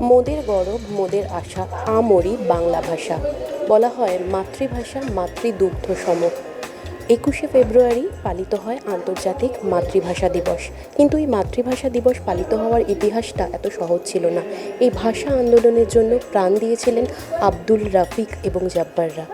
মোদের গরব, মোদের আশা, আমরি বাংলা ভাষা। বলা হয় মাতৃভাষা মাতৃদুগ্ধ সম একুশে ফেব্রুয়ারি পালিত হয় আন্তর্জাতিক মাতৃভাষা দিবস। কিন্তু এই মাতৃভাষা দিবস পালিত হওয়ার ইতিহাসটা এত সহজ ছিল না। এই ভাষা আন্দোলনের জন্য প্রাণ দিয়েছিলেন আব্দুল রাফিক এবং জাব্বাররা।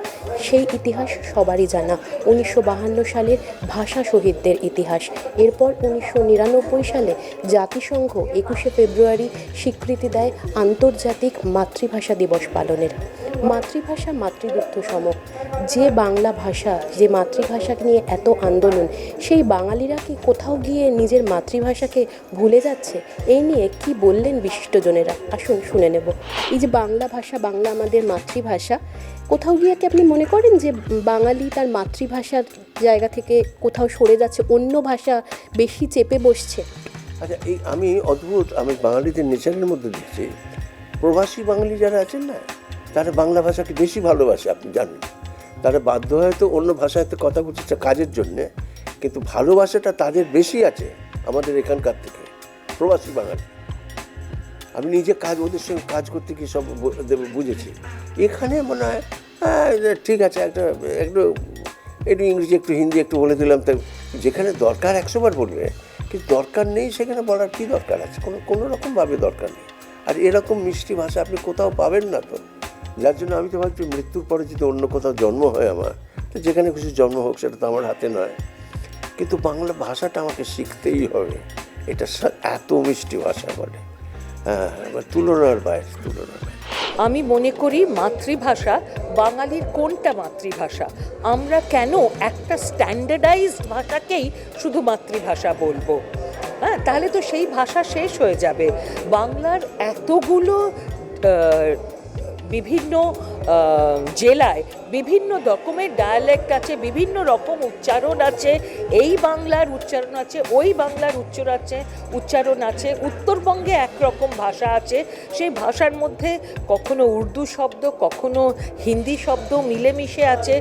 সেই ইতিহাস সবারই জানা। উনিশশো বাহান্ন সালের ভাষা শহীদদের ইতিহাস। এরপর উনিশশো নিরানব্বই সালে জাতিসংঘ একুশে ফেব্রুয়ারি স্বীকৃতি দেয় আন্তর্জাতিক মাতৃভাষা দিবস পালনের। মাতৃভাষা মাতৃদুগ্ধ সম যে বাংলা ভাষা, যে মাতৃভাষাকে নিয়ে এত আন্দোলন, সেই বাঙালিরা কি কোথাও গিয়ে নিজের মাতৃভাষাকে ভুলে যাচ্ছে? এই নিয়ে কি বললেন বিশিষ্টজনেরা? আসুন শুনে নেব। এই যে বাংলা ভাষা, বাংলা আমাদের মাতৃভাষা, কোথাও গিয়ে কি আপনি মনে করেন যে বাঙালি তার মাতৃভাষার জায়গা থেকে কোথাও সরে যাচ্ছে, অন্য ভাষা বেশি চেপে বসছে? আচ্ছা এই আমি অদ্ভুত, আমি বাঙালিদের নেচারের মধ্যে দেখছি। প্রবাসী বাঙালি যারা আছেন না, তারা বাংলা ভাষাকে বেশি ভালোবাসে, আপনি জানেন। তারা বাধ্য হয়তো অন্য ভাষাতে কথা বলছে কাজের জন্যে, কিন্তু ভালোবাসাটা তাদের বেশি আছে আমাদের এখানকার থেকে, প্রবাসী বাঙালি। আমি নিজে কাজ, ওদের সঙ্গে কাজ করতে গিয়ে সব বুঝেছি। এখানে মনে হয় হ্যাঁ, ঠিক আছে একটা একটু একটু ইংরেজি একটু হিন্দি একটু বলে দিলাম তো যেখানে দরকার একশোবার বলবে কিন্তু দরকার নেই সেখানে বলার কি দরকার আছে? কোনো কোনো রকমভাবে দরকার নেই। আর এরকম মিষ্টি ভাষা আপনি কোথাও পাবেন না তো। যার জন্য আমি তো ভাবছি মৃত্যুর পরে যদি অন্য কোথাও জন্ম হয় আমার তো যেখানে খুশি জন্ম হোক সেটা তো আমার হাতে নয়। কিন্তু বাংলা ভাষাটা আমাকে শিখতেই হবে। এটা এত মিষ্টি ভাষা বলে। হ্যাঁ তুলনার বাইরে তুলনার বাইরে। আমি মনে করি মাতৃভাষা বাঙালির কোনটা মাতৃভাষা? আমরা কেন একটা স্ট্যান্ডার্ডাইজড ভাষাকেই শুধু মাতৃভাষা বলব? হ্যাঁ তাহলে তো সেই ভাষা শেষ হয়ে যাবে। বাংলার এতগুলো বিভিন্ন জেলায় বিভিন্ন রকমের ডায়ালেক্ট আছে, বিভিন্ন রকম উচ্চারণ আছে। এই বাংলার উচ্চারণ আছে, ওই বাংলার উচ্চারণ আছে উচ্চারণ আছে, উত্তরবঙ্গে একরকম ভাষা আছে। সেই ভাষার মধ্যে কখনো উর্দু শব্দ, কখনো হিন্দি শব্দ মিলেমিশে আছে।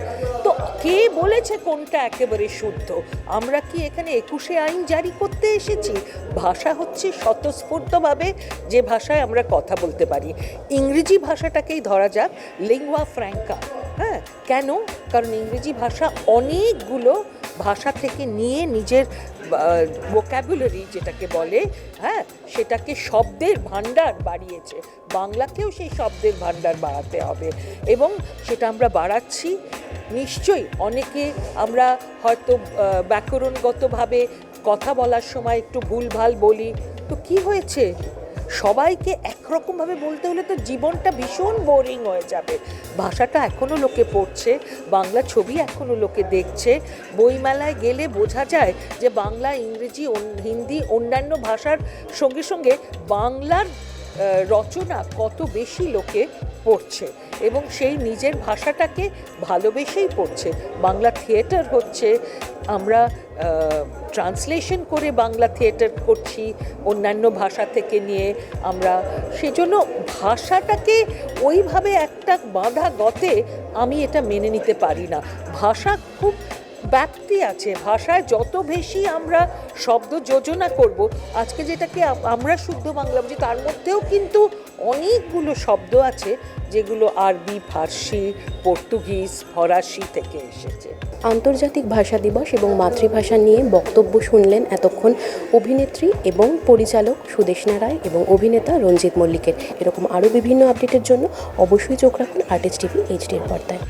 তো কে বলেছে কোনটা একেবারে শুদ্ধ? আমরা কি এখানে একুশে আইন জারি করতে এসেছি? ভাষা হচ্ছে স্বতঃস্ফূর্তভাবে যে ভাষায় আমরা কথা বলতে পারি। ইংরেজি ভাষাটাকেই ধরা যাক লিঙ্গুয়া ফ্র্যাঙ্কা হ্যাঁ কেন? কারণ ইংরেজি ভাষা অনেকগুলো ভাষা থেকে নিয়ে নিজের ভোক্যাবুলারি যেটাকে বলে হ্যাঁ সেটাকে শব্দের ভাণ্ডার বাড়িয়েছে। বাংলাকেও সেই শব্দের ভাণ্ডার বাড়াতে হবে। এবং সেটা আমরা বাড়াচ্ছি। নিশ্চয়ই অনেকে আমরা হয়তো ব্যাকরণগতভাবে কথা বলার সময় একটু ভুলভাল বলি। তো কি হয়েছে? সবাইকে একরকমভাবে বলতে হলে তো জীবনটা ভীষণ বোরিং হয়ে যাবে। ভাষাটা এখনও লোকে পড়ছে, বাংলা ছবি এখনও লোকে দেখছে। বইমেলায় গেলে বোঝা যায় যে বাংলা, ইংরেজি হিন্দি অন্যান্য ভাষার সঙ্গে সঙ্গে বাংলার রচনা কত বেশি লোকে পড়ছে এবং সেই নিজের ভাষাটাকে ভালোবেসেই পড়ছে। বাংলা থিয়েটার হচ্ছে, আমরা ট্রান্সলেশন করে বাংলা থিয়েটার করছি, অন্যান্য ভাষা থেকে নিয়ে আমরা, সেজন্য ভাষাটাকে ওইভাবে একটা বাঁধা গতে আমি এটা মেনে নিতে পারি না। ভাষা খুব ব্যাপ্তি আছে। ভাষায় যত বেশি আমরা শব্দ যোজনা করব, আজকে যেটাকে আমরা শুদ্ধ বাংলা বুঝি, তার মধ্যেও কিন্তু অনেকগুলো শব্দ আছে, যেগুলো আরবি, ফার্সি, পর্তুগিজ, ফরাসি থেকে এসেছে। আন্তর্জাতিক ভাষা দিবস এবং মাতৃভাষা নিয়ে বক্তব্য শুনলেন এতক্ষণ অভিনেত্রী এবং পরিচালক সুদেশনা রায় এবং অভিনেতা রঞ্জিত মল্লিকের। এরকম আরও বিভিন্ন আপডেটের জন্য অবশ্যই চোখ রাখুন আর্টিস্ট টিভি এইচডির পর্দায়।